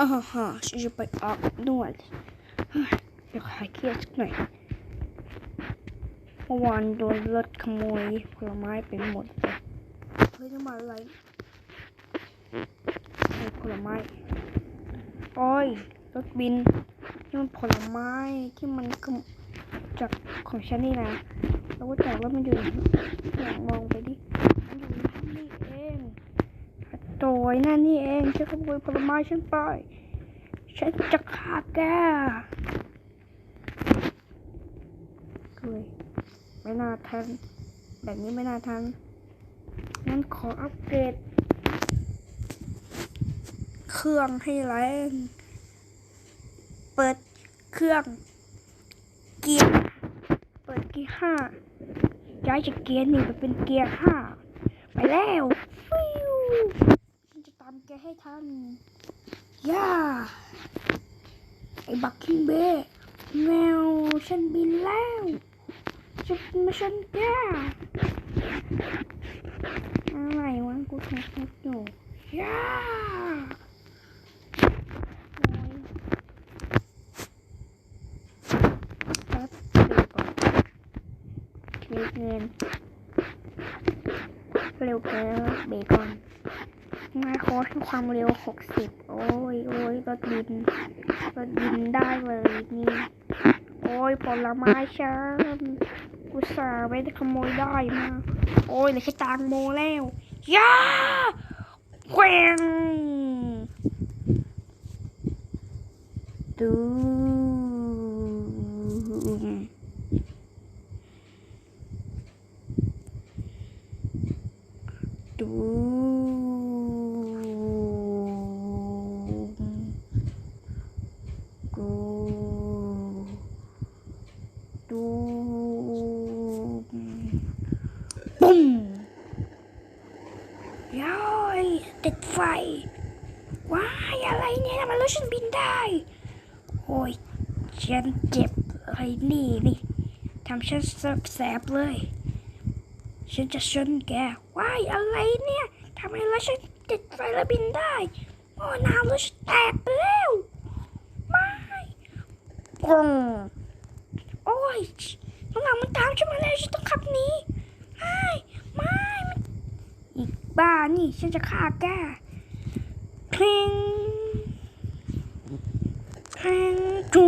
ฮ่าฮ่าฮ่าฉันจะไปออกนวดเฮ้ยเดี๋ยวหายเครียดสักหน่อยเมื่อวานโดนรถขโมยผลไม้ไปหมดเลยเฮ้ยน้ำมันอะไรไอ้ผลไม้โอ้ยรถบินนี่มันผลไม้ที่มันขโมจากของฉันนี่นะแล้วก็จากแล้วมันอยู่อย่ากมองไปดิมันอยู่นี่เอง โตยนั่นนี่เองฉันขโมยผลไม้ฉันไปฉันจะฆ่าแกเฮ้ยไม่น่าทันแบบนี้ไม่น่าทันงั้นขออัปเกรด เครื่องให้แรงเปิดเครื่อง เกียร์เปิดเกียร์ห้าย้ายจากเกียร์หนึ่งไปเป็นเกียร์ห้าไปแล้วฟิว จะตามแกให้ทันย่าไอ้บักคิงเบ้แมวฉันบินแล้วจะมาฉันแกอะไรวะกูแท็กแท็กอยู่ย่าโอ้ยแป๊บเงินเร็วเกินเบรกก่อน มาโค้ดให้ความเร็ว 60 โอ้ยโอ้ยรถบินรถบินได้เลยนี่ โอ้ยผลไม้ฉันอุตส่าห์ไม่ได้ขโมยได้มา โอ้ยเหลือแค่ตางโมแล้วย่าแขวงตูม ปุ้มย้อยติดไฟ ว้ายอะไรเนี่ยทำไมรถฉันบินได้ โอ้ยฉันเจ็บอะไรนี่นี่ทำฉันแสบเลย ฉันจะชนแก ว้ายอะไรเนี่ยทำไมรถฉันติดไฟแล้วบินได้ โอ้น้ำรถฉันแตกไปแล้วไม่ปงโอ้ยข้างหลังมันตามฉันมาแล้วฉันต้องขับหนี ไม่ไม่อีกบ้านี่ฉันจะฆ่าแกคลิงคลิงจู